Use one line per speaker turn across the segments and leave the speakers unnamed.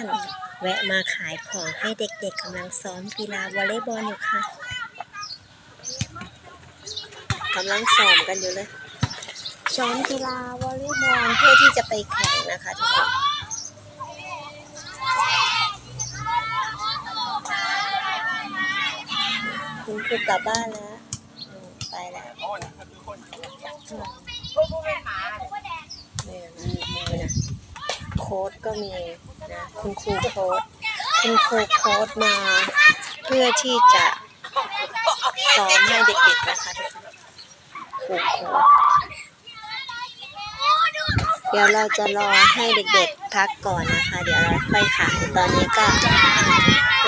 านแวะมาขายของให้เด็กๆกำลังซ้อมกีฬาวอลเลย์บอลอยู่ค่ะกำลังซ้อมกันอยู่เลยซ้อมกีฬาวอลเลย์บอลเพื่อที่จะไปแข่งนะคะทุกคนคุณครูกลับบ้านแล้วอืมไปแล้วนี่นะมือนะโค้ดก็มีนะ คุณครูโค้ดคุณครูโค้ดมา เพื่อที่จะซ้อมให้เด็กๆนะคะทุกคนครูโค้ดเดี๋ยวเราจะรอให้เด็กๆพักก่อนนะคะ เดี๋ยวเราค่อยขายตอนนี้ก็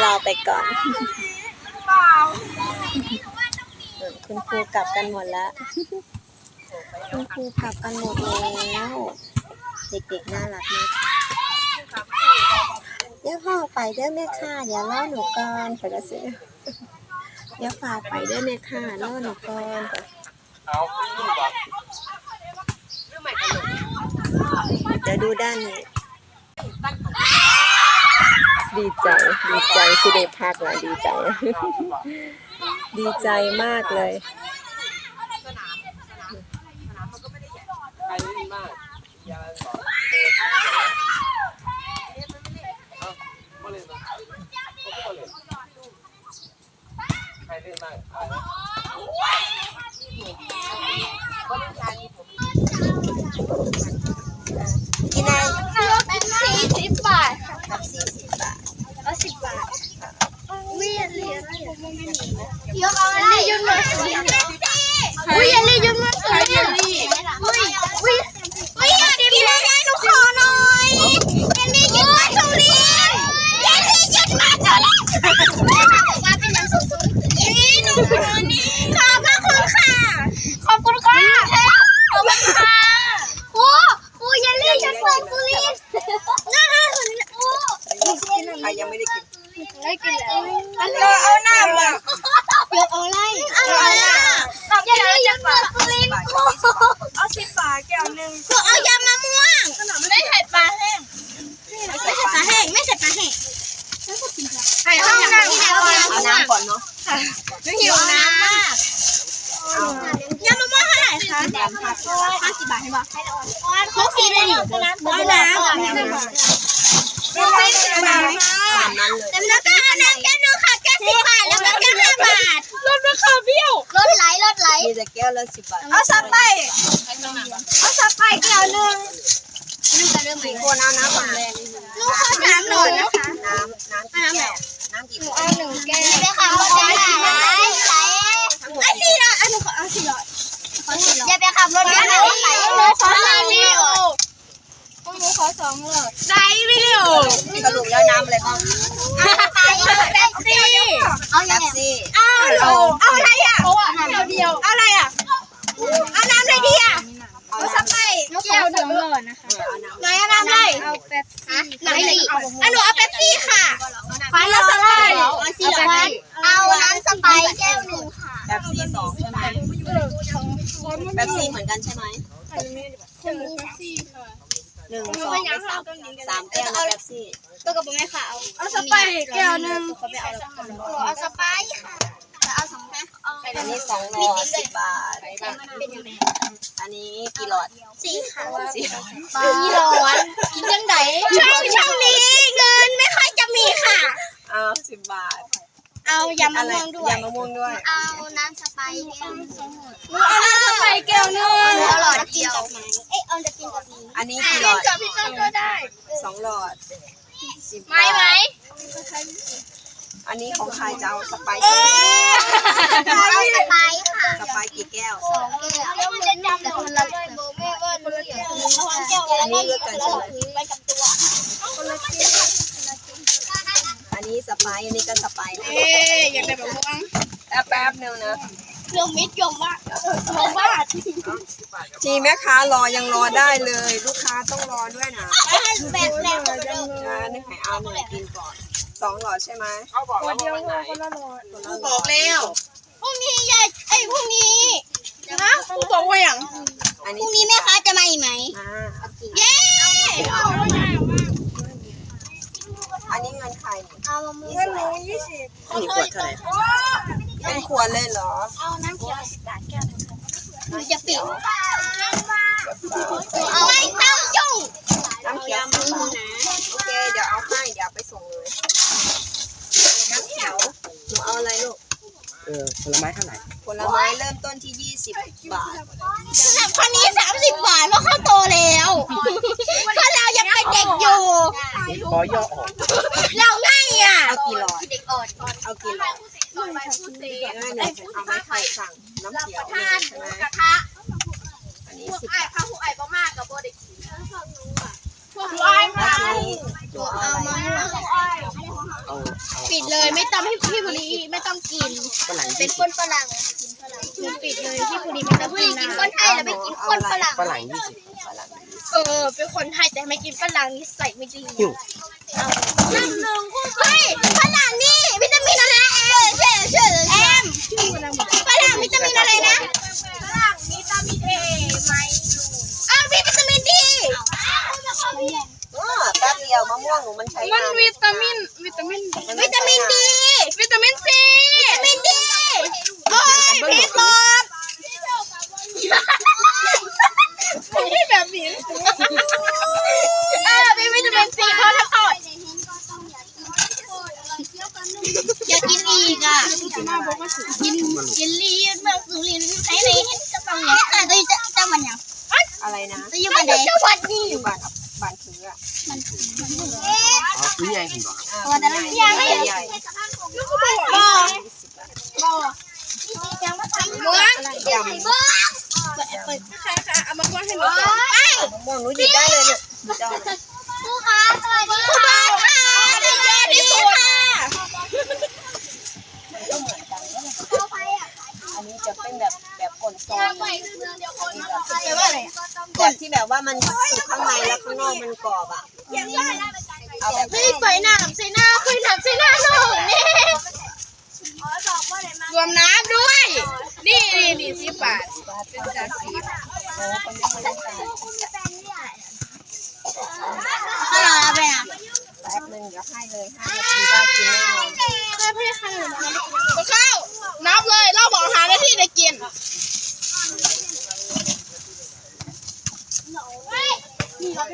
รอไปก่อนคุณครูกลับกันหมดแล้วคุณครูกลับกันหมดแล้ว เด็กๆน่ารักมาก เดี๋ยวพ่อไปเด้อแม่ค่ะเดี๋ยวรอหนูก่อนไปละสิเดี๋ยวฝากไปเด้อแม่ค่ะรอหนูก่อนเดี๋ยวดูด้านนี้ดีใจดีใจสิได้พักแล้วดีใจ ดีใจมากเลย
ใครเล่นมากยาสองเอ้ามาเล่นมาผมก็มาเล่นใครเล่นมากเอาละ
กินอะไร
เป็นสี่สิบบาทค่ะ
ครับสี่สิบบาท
เอาสิบบาทเวียนเรียน ยกเอาอะไรยืนมาสิอุ้ยยันลี่ยืนมาสิยันลี่อุ้ยอุ้ยอุ้ยยันลี่ให้หนูขอหน่อยยันลี่ยืนมาสุรินยันลี่ยืนมาสุรินมาเป็นยังสุดนี่หนูนี่ขอบพระคุณค่ะ ขอบคุณค่ะขอบคุณค่ะโอ้โอ้ยันลี่จะเปิดสุรินน่าโอ้
ใครยังไม่ได้กิน
ได้กินแล้วเอาหน้ามาเดี๋ยวเอาไล่เอาไล่กับยาจะเปิดปลินเอาสิบบาทแก้วหนึ่งเอายำมะม่วงไม่ใส่ปลาแห้งไม่ใส่ปลาแห้งไม่ใส่ปลาแห้งใส่ห้องน้ำ
เอาน้ำ ก่อนเนาะ
หิวน้ำมากยำมะม่วงเท่าไหร่คะห้าสิบบาทใช่ปะครบสี่เลยน้ำน้ำน้ำไม่ใช่บาท
ตามนั้นเลย
เต็มแล้วก็เอาน้ำแก้วนึงค่ะแก้วสิบบาทแล้วก็แก้วห้าบาทลดราคาเบี้ยวลดไหลลดไหล
มีแต่แก้วละสิบบาท
เอาสไปเอาสไปแก้วหนึ่งนึ่งกันเรื่องไหม
คนเอาน้ำก่อนแรงนิดนึง
ลูกขอน้ำหน่อยนะคะ
น้ำน้ำกี่แก้วน้ำ กี่ขวด
เอาหนึ่งแก้วได้ค่ะเอาได้ไหลไหลไอ้สี่ร้อยอันหนึ่งขอเอาสี่ร้อยอย่าไปขับรถนะไหลเลยขอสองวิดีโอพวกหนูขอสองเลยไหลวิดีโอ
สรุปแล้วน้ำอะไรบ้าง
ไปแป๊บซี่เอา
แบ
บ
ซี่
เอาเอาอะไรอะเดียวเอาอะไรอะเอาน้ำอะไรดีอะ
เอา
ส
น้ำ
ไปแก้วสองหลอดนะคะ
เออเอาน้ำ
ไหนเอาน้ำอะไรเอาเป๊ปซี่ไหนอาอันหนูเอาเป๊ปซี่ค่ะ ฟันแล้วสไปเอาสี่ร้อยเอาน้ำสไปแก้วหนึ่งค่ะ
แป๊บซี่สองใช่ไหมแป๊บซี่เหมือนกันใช่ไหมหนึ่งสองไปสามสามแก้วนะแป๊บซี่
ตัวกับผมไม่ค่ะเอาเอาสไปแก้วหนึ่งเอาสไปค่ะเอาสองนะ
อันนี้สองหลอดสิบบาท อันนี้กี่หลอด
สี่ค่ะ
สี่หลอด
สี่ร้อนกินจังไดช่วงช่วงนี้เงินไม่ค่อยจะมีค่ะ
เอาสิบบาท
เอายำมะ
อะไร
ม่วงด้วย
ยำมะม่วงด้วย
เอาน้ำสไปแก้วนึงเอาน้ำสไปแก้วนึงเอาหลอดเดียวเอ๊ะเอาจะกินกับนี้
อันนี้กี่หลอด
กับพี่ต้นก็ได้
สองหลอดสิบ
ไหมไหม
อันนี้ของใครจะเอาสไปซ์
เอาสไปค่ะ
สไปซ์กี่แก้ว
สองแก้วแล้วมันจะจำแต่คนละโบไม่ว่าคนละแก้วแล้วก็อยู่คนละไปกับตัวคนละแก้ว
อันนี้ส ไปซ์อันนี้ก็สไปซ์นะ
เอ๊ะอยากได้แบบม่วง
แป๊บแป๊บนึงนะ
เรื่องมิดยมว่าเพราะว่า
ทีแม่ค้ารอยังรอได้เลย ลูกค้าต้องรอด้วยนะ
แบบแบบแบบ
อ่านึกให้เอาหน่อยกินก่อนสองหลอดใช่ไหม
เขาบอกแล้วว่าวันไหน
บอกแล้ว
พรุ่งนี้ยายไอ้พรุ่งนี้นะกูบอกว่าอย่าง
อัน
พ
นี้
รุ่งนี้แม่ค้าจะมาอีกไหม
มา
เย้
ร
เอามะม่วงยี่สิบ
อันนี้ขวดเท่าไหร่
เป็นขวดเลยเหรอ
เอาน้ำเขียวสิบบาทแก้วนึงหนูจะปิดเอาไม่ต้องยุ่ง
น้ำเขียวสิบบาทโอเค เดี๋ยวเอาให้เดี๋ยวเอาไปส่งเลยน้ำเขียวหนูเอาอะไรลูก
เออผลไม้เท่าไหร่
ผลไม้เริ่มต้นที่ 20 บาท
สำหรับคนนี้สามสิบบาทเพราะเขาโตแล้วเพราะเรายังเป็นเด็กอยู่
ขอย่อออก
เรา ง่ายอะ
เอากี่หลอด
เด็กอ่อน
เอากี่หลอดง่ายหนึ่งเอาไม่ใครสั่งน้ำเขียวหนึ่งใช่ไหม
กระทะ
อันนี้สิบ
ไอ้ข้าวผู้ไอ้บ่มากกับโบเด็กพวก
แล้
ไอ้
ว
มา
ทีนี้หนูเอาอะไร
เอาเอา
ปิดเลยไม่ต้องให้พี่บุรีไม่ต้องกิน
ฝรั่ง
เป็
ยี่
น
สิ
ค
บ
นฝรั่งหนูปิดเลยพี่บุรีไม่ต้องกินกินคนไทยแล้วไม่กินคนฝรั่ง
ฝรั่งยี่สิบ
เออ เป็นคนไทยแต่ไม่กินฝรั่งนี่ใส่ไม่ดี
หิว
หนึ่งหนึ่งคู่เฮ้ยฝรั่งนี่วิตามินอะไรเอมเชื่อเชื่อแอมฝรั่งวิตามินอะไรนะฝรั่งวิตามินเอไหมอ้าวมีวิตามินดี
เออแป๊บเดียวมะม่วงหนูมันใช้
มัน
นาน
วิตามิน วิตามิน
วิตามินดี
วิตามินซี
วิตามินดีโอ้ยพี่หลอด
ที่แบบนี้
เออมีวิตามินซีเพราะถ้าก่อนอยากกินอีกอะ กินกินลีเมืองสุรินทร์ใช้ในเห็นจะฟังอย่างนี้แต่จะจะมันยัง
อะไรนะ
จะอยู่บันไดจังหวัดนี้
อยู่บานบานถืออะ
อ๋อคือใหญ่เห็นบ่
อ่า
ตัวนั้นยังไม่
ใหญ่
บ่
ม้วน
ยำ
บ่
ค่ะค่ะเอามากวนให้หนูก่อน
ไป
มะม่วงหนูหยิบได้เลยเนี่ยหยิบได้เลย
ครูคะสวัสดีค่ะสวัสดีค่ะ
อันนี้จะเป็นแบบแบบก่นซอง
แปลว่าอะไร
แบบที่แบบว่ามันสุกข้างในแล้วข้างนอก มันกรอบอะเอาแบบ
ไม่ไฟหน้าใส่หน้าไฟหน้าใส่หน้าหนูนี่
รวมน้ำด้วย นี่นี่นี่สิบบาทเป็นจานสี
โอ้เป็นไม่ได้แต่
ฮัลโหลอะไรอะ
แป๊บนึงเดี๋ยวให้เลยห้านาทีได้กินแน่นอน
มาเข้า นับเลย เราบอกหาหน้าที่ได้กิน
นี่